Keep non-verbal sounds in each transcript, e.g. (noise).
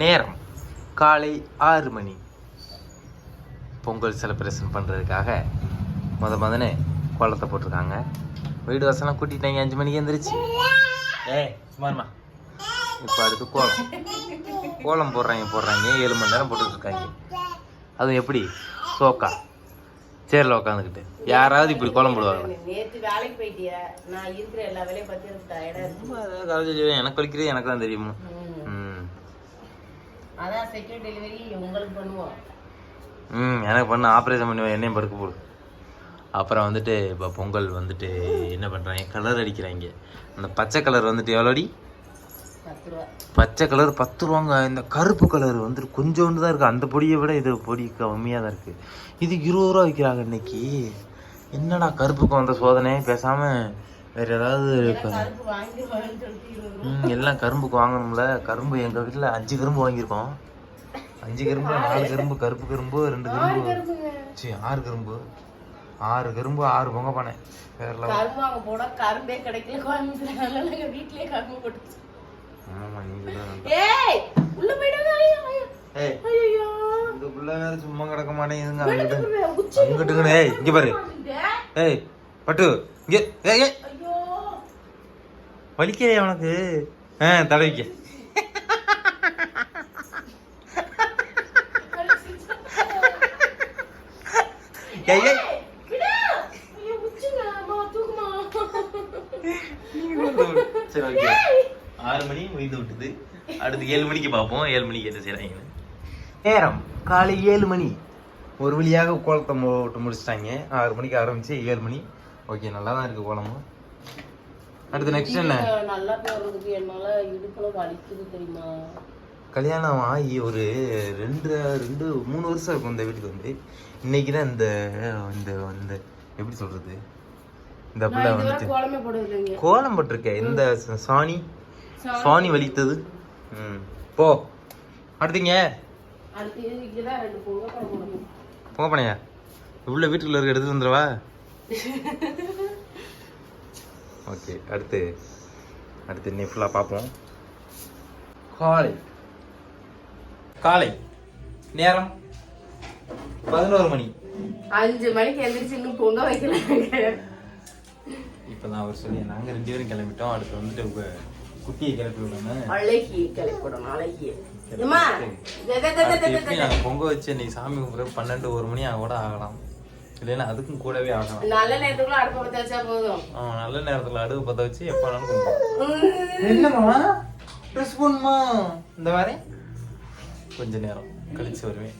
நேரம். காலை ஆறு மணி. பொங்கல் செலிப்ரேஷன் பண்ணுறதுக்காக முத முதனே கோலத்தை போட்டிருக்காங்க. வீடு வாசலாம் கூட்டிட்டாங்க அஞ்சு மணிக்கு எந்திரிச்சு. ஏய் சுமார்மா இப்போ அடுத்து கோலம். கோலம் போடுறாங்க போடுறாங்க. ஏழு மணி நேரம் போட்டுட்டு இருக்காங்க. அதுவும் எப்படி? சோக்கா. சேரில் உட்காந்துக்கிட்டு யாராவது இப்படி கோலம் போடுவாங்க. நேத்து வேலைக்கு போயிட்டிய? நான் இருக்கிற எல்லா வேலையும் பத்தி எனக்கு வலிக்கிறது எனக்கு தான் தெரியுமா அதான் செகண்ட் டெலிவரி உங்களுக்கு பண்ணுவோம். ம் எனக்கு பண்ண ஆப்ரேஷன் பண்ணி என்னையும் படுக்க போடு. அப்புறம் வந்துட்டு இப்போ பொங்கல் வந்துட்டு என்ன பண்ணுறாங்க கலர் அடிக்கிறாங்க. அந்த பச்சை கலர் வந்துட்டு எவ்வளோடி? பத்து ரூபா. பச்சை கலர் பத்து ரூபாங்க. இந்த கருப்பு கலர் வந்துட்டு கொஞ்சோண்டு தான் இருக்குது அந்த பொடியை விட இது பொடி கம்மியாக தான் இருக்குது இது இருபது ரூபா விற்கிறாங்க இன்னைக்கு. என்னடா கருப்புக்கு வந்த சோதனை பேசாமல் வேறு ஏதாவது எல்லாம் கரும்புக்கு வாங்கணும்ல. கரும்பு எங்கள் வீட்டில் அஞ்சு கரும்பு வாங்கியிருக்கோம். அஞ்சு கரும்பு நாலு கரும்பு. கருப்பு கரும்பு ரெண்டு கரும்பு. சரி ஆறு கரும்பு. ஆறு கரும்பு ஆறு பொங்க பானை. வேற. கரும்பு வாங்க போனா கரும்பே கிடைக்கல கோயம்புத்தூர்ல நாங்க வீட்லயே கரும்பு ஆமா ஏய் உள்ள போயிடாத ஐயோ ஏய் ஐயோ இந்த புள்ள வேற சும்மா கிடக்க மாட்டேங்குதுங்க அங்கிட்டு ஏய் இங்க பாரு. ஏய் பட்டு இங்க ஏய் ஏய். வலிக்கலையா உனக்கு ஆ தடவிக்க. சரி ஓகே ஆறு மணி முடிந்து விட்டது. அடுத்து ஏழு மணிக்கு பார்ப்போம். ஏழு மணிக்கு என்ன செய்றாங்கன்னு. நேரம். காலை ஏழு மணி. ஒரு வழியாக கோலத்தை போட்டு முடிச்சிட்டாங்க. ஆறு மணிக்கு ஆரம்பிச்சு ஏழு மணி. ஓகே நல்லா தான் இருக்கு கோலமும். அடுத்து நெக்ஸ்ட் என்ன? நல்லா போறதுக்கு என்னால இடுப்புல வலிக்குது தெரியுமா? கல்யாணம் ஆகி ஒரு ரெண்டு ரெண்டு மூணு வருஷம் இருக்கும் இந்த வீட்டுக்கு வந்து. இன்னைக்கு தான் இந்த இந்த இந்த எப்படி சொல்றது? இந்த பிள்ளை வந்துட்டு கோலமே போட்டிருக்கேன். இந்த சாணி. சாணி. வலித்தது. ம். போ. அடுத்தீங்க. பண்ணையா உள்ள வீட்டுக்குள்ள இருக்க எடுத்து வந்துடவா? (laughs) ஓகே அடுத்து அடுத்து இன்னைக்கு ஃபுல்லாக பார்ப்போம். காலை. காலை. நேரம் பதினோரு மணி. அஞ்சு மணிக்கு எந்திரிச்சு இன்னும் பொங்க வைக்கலாங்க இப்போ தான் அவர் சொல்லி நாங்கள் ரெண்டு பேரும் கிளம்பிட்டோம். அடுத்து வந்துட்டு உங்க குட்டியை கிளப்பி விடணும் அழகி தே. நாங்கள் பொங்க வச்சு இன்னைக்கு சாமி கும்பிட்ற பன்னெண்டு ஒரு மணி ஆக கூட ஆகலாம். இல்லைன்னா அதுக்கும் கூடவே ஆகலாம் நல்ல நேரத்துக்குள்ள அடுப்பு பத்த வச்சா போதும். ஆ நல்ல நேரத்தில் அடுவு பற்ற வச்சு எப்போ வேணாலும் கும்பிடுவோம் என்னம்மா? ட்ரெஸ் பண்ணுமா? இந்த வாரேன் கொஞ்ச நேரம் கழிச்சு வருவேன்.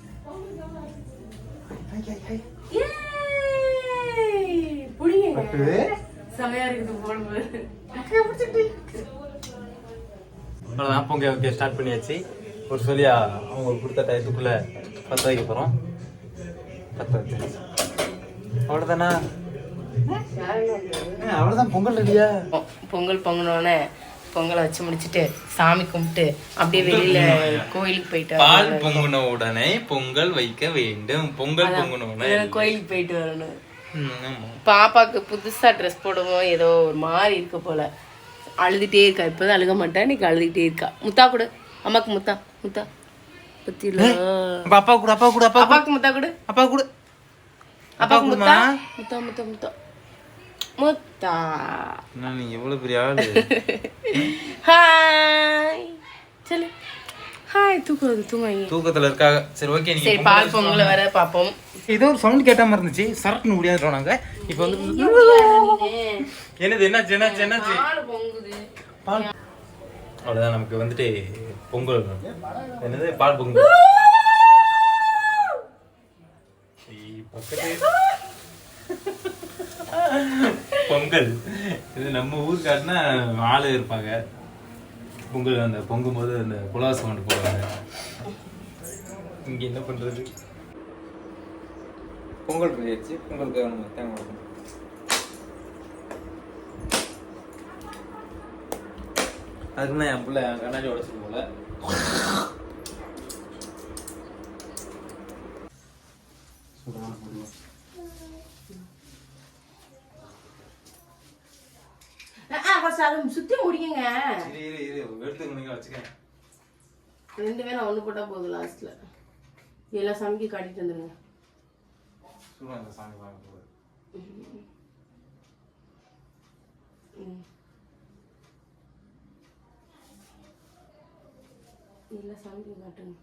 செமையா இருக்குது போடும்போது. அவ்வளோதான் பொங்க ஓகே ஸ்டார்ட் பண்ணியாச்சு. ஒரு சொல்லியா அவங்க கொடுத்த டயத்துக்குள்ள பற்ற வைக்க போகிறோம் பற்ற வச்சாச்சு அவ்வளோதானா அவ்வளோதான் பொங்கல் ரெடியா? பொங்கல் பொங்கனோடனே பொங்கலை வச்சு முடிச்சிட்டு சாமி கும்பிட்டு அப்படியே வெளியில கோயிலுக்கு போயிட்டு பால் பொங்குன உடனே பொங்கல் வைக்க வேண்டும். பொங்கல் பொங்குன உடனே. கோயிலுக்கு போயிட்டு வரணும். பாப்பாக்கு புதுசா ட்ரெஸ் போடவும் ஏதோ ஒரு மாதிரி இருக்கு போல. அழுதுட்டே இருக்கா இப்பதான் அழுக மாட்டா இன்னைக்கு அழுதுகிட்டே இருக்கா. முத்தா கொடு. அம்மாக்கு முத்தா முத்தா. பத்தியில. அப்ப அப்பா கூட அப்பா கூட அப்பா அப்பாக்கு முத்தா கொடு. அப்பா கூட. அப்பாக்கு முத்தா முத்தா முத்தா முத்தா முத்தா நான் நீ எவ்வளவு பெரிய ஆளு? (laughs) ஹாய் சொல்லு. ஹாய் தூக்குறது தூங்குவாங்க தூக்கத்துல இருக்காங்க சரி ஓகே நீங்க சரி பால் பொங்கல வர பாப்போம். ஏதோ ஒரு சவுண்ட் கேட்ட மாதிரி இருந்துச்சு. சரட்டுன்னு முடியாது நாங்க இப்போ வந்து என்னது என்னாச்சு என்னாச்சு என்னாச்சு? பால் பொங்குது. பால் அவ்வளோதான் நமக்கு வந்துட்டு பொங்கல். என்னது பால் பொங்கல் (laughs) பொங்கல். இது நம்ம ஊருக்காட்டினா ஆளு இருப்பாங்க. பொங்கல் அந்த பொங்கும் போது அந்த குலாசம் சவுண்ட் போடுவாங்க. இங்க என்ன பண்றது? பொங்கல் ஆயிடுச்சு பொங்கலுக்கு நம்ம தேங்காய். அதுக்குன்னா என் பிள்ளை கண்ணாடி உடச்சிட்டு போல. ஃபர்ஸ்ட் அதை சுத்தி முடியுங்க இரு இரு எடுத்து நீங்க வச்சுக்கேன் ரெண்டு பேரும் ஒன்று போட்டால் போதும் லாஸ்ட்டில் எல்லா சாமிக்கும் காட்டிட்டு வந்துடுங்க இந்த சாமி வாங்க போகுது. எல்லா சாமிக்கும் காட்டுங்க.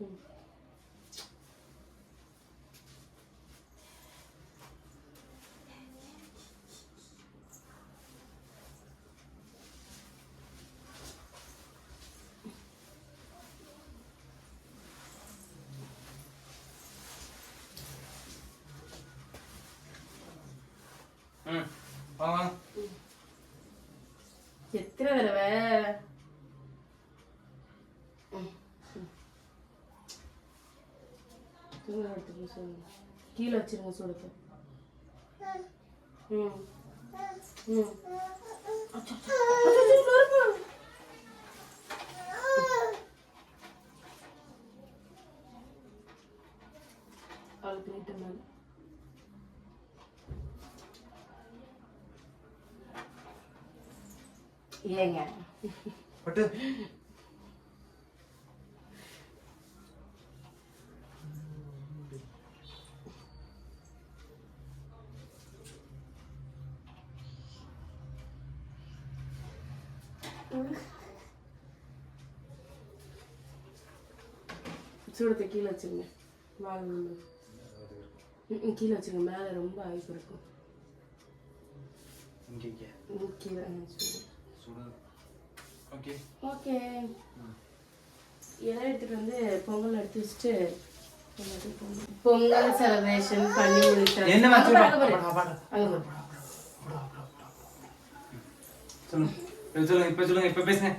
ம். ம் வாங்க வாங்க எத்தனை தடவை ம், ம். தூங்க எடுத்துட்டு சொல்லுங்க கீழே வச்சிருங்க சூடத்தை ம். ம். அவளுக்கு மேலே. ஏங்க. பட்டு. சூடத்தை கீழே வச்சிருங்க. ம், கீழே வச்சிருங்க. மேலே ரொம்ப ஆய்ப்பு இருக்கும். கீழே. ஓகே. ஓகே. இலை எடுத்துட்டு வந்து பொங்கல் எடுத்து வச்சுட்டு பொங்கல். செலிப்ரேஷன் பண்ணி. என்ன அங்க சொல்லுங்க இப்ப சொல்லுங்க இப்ப பேசுங்க.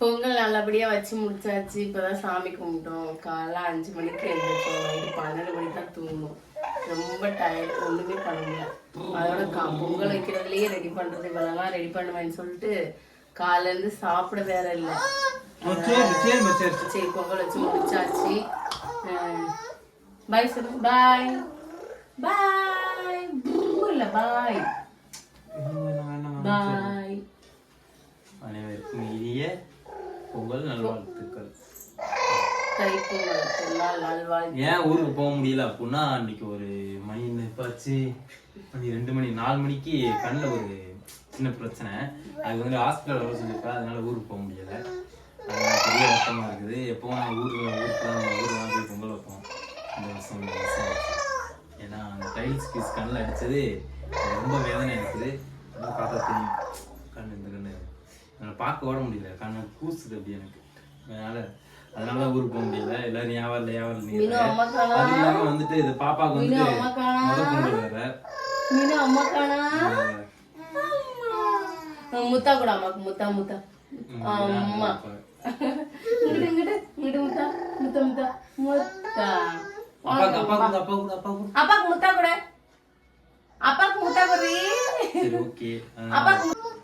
பொங்கல் நல்லபடியா வச்சு முடிச்சாச்சு. இப்பதான் சாமி கும்பிட்டோம். காலைல அஞ்சு மணிக்கு எழுந்திரிச்சோம் நைட்டு பன்னெண்டு மணிக்கு தான் தூங்கணும். ரொம்ப டயர்ட் ஒண்ணுமே பண்ண முடியல. அதோட கா பொங்கல் வைக்கிறதுலயே ரெடி பண்றது. இவ்வளவுலாம் ரெடி பண்ணுவேன்னு சொல்லிட்டு காலைல இருந்து சாப்பிட வேற இல்லை. சரி பொங்கல் வச்சு முடிச்சாச்சு. பாய் சொல்லு. பாய் பாய் இல்ல பாய் பாய் பொங்கல் நல்வாழ்த்துக்கள். ஏன் ஊருக்கு போக முடியல அப்படின்னா அன்னைக்கு ஒரு மணி எப்பாச்சு மணி ரெண்டு மணி நாலு மணிக்கு கண்ணில் ஒரு சின்ன பிரச்சனை. அது வந்து ஹாஸ்பிட்டல் வர சொல்லியிருக்கா அதனால ஊருக்கு போக முடியல. பெரிய வருத்தமா இருக்குது. எப்பவும் நான் ஊருக்கு ஊருக்கு தான் ஊருக்கு தான் போய் பொங்கல் வைப்போம். இந்த வருஷம் இந்த வருஷம். ஏன்னா அந்த டைல்ஸ் பீஸ் கண்ணில் அடிச்சது அது ரொம்ப வேதனை இருக்குது அதெல்லாம் பார்த்தா தெரியும் கண் இந்த கண்ணு என்னால் பார்க்க ஓட முடியல. கண்ணு கூசுது அப்படி எனக்கு. அதனால அதனால தான் ஊருக்கு போக முடியல. எல்லாரும் வியாபாரம் வியாபாரம் மீனு அம்மா காணா? அது இல்லாம வந்துட்டு இது பாப்பாக்கு மீனு வந்துட்டு அம்மா காணா? முத பொங்கல் வேற மீனு அம்மா காணா? அம்மா. முத்தா கூட அம்மாக்கு முத்தா முத்தா. அம்மா இங்கிட்டு இங்கிட்டு இங்கிட்டு முத்தா முத்தா முத்தா. முத்தா. அப்பாக்கு முத்தா கூட. அப்பாக்கு முத்தா கூட. அப்பாக்கு